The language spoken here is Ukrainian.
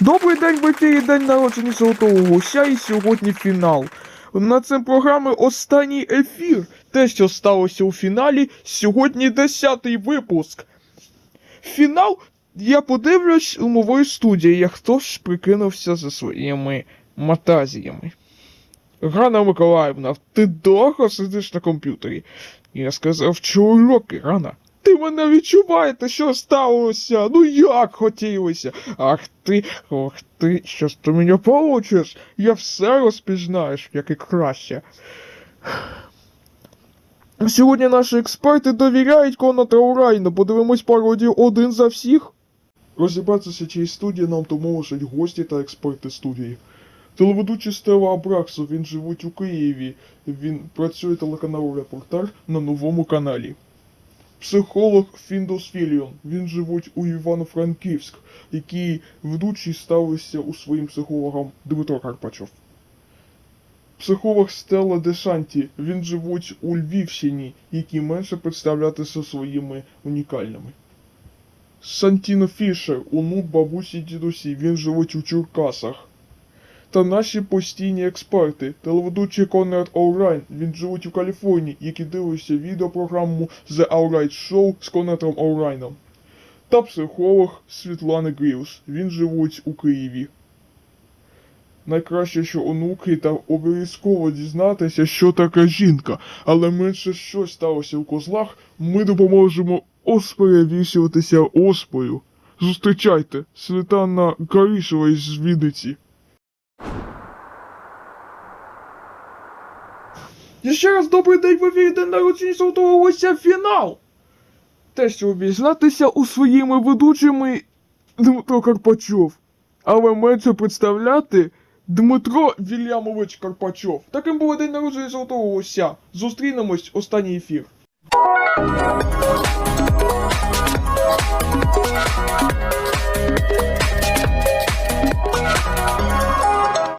Добрий день в ефірі День народження Золотого Гуся і сьогодні фінал. На цим програми останній ефір. Те, що сталося у фіналі, сьогодні 10-й випуск. Фінал я подивлюсь у нової студії, як хтось прикинувся за своїми матазіями. Рана Миколаївна, ти довго сидиш на комп'ютері. Я сказав, що уроки, Рана. Ти мене відчуваєте, що сталося? Ну як хотілося? Ах ти, ох ти, що ж ти мене получиш? Я все розпізнаєш, як і краще. Сьогодні наші експерти довіряють Кона Траурайну. Подивимось пародію один за всіх. Розібратися чиї студії нам допоможуть гості та експерти студії. Телеведучий Стела Абраксов, він живуть у Києві. Він працює телеканалу Репортер на новому каналі. Психолог Фіндус Філіон, він живуть у Івано-Франківськ, який ведучий ставився у своїм психологам Дмитро Карпачов. Психолог Стелла Дешанті, він живуть у Львівщині, які менше представлятися своїми унікальними. Сантіно Фішер, онук бабусі дідусі, він живуть у Черкасах. Та наші постійні експерти, телеведучий Конрад Олрайн, він живуть у Каліфорнії, які дивляться відеопрограму The Alright Show з Конрадом Олрайном. Та психолог Світлана Гріус, він живуть у Києві. Найкраще, що онуки та обов'язково дізнатися, що таке жінка, але менше що сталося у козлах, ми допоможемо осперевішуватися оспою. Зустрічайте, Світлана Карішева із Вінниці. І ще раз добрий день в ефірі День народження Золотого Гостя фінал! Те, що обізнатися у своїми ведучими Дмитро Карпачов, але менше представляти Дмитро Вільямович Карпачов. Таким був день народження Золотого Гостя. Зустрінемось останній ефір.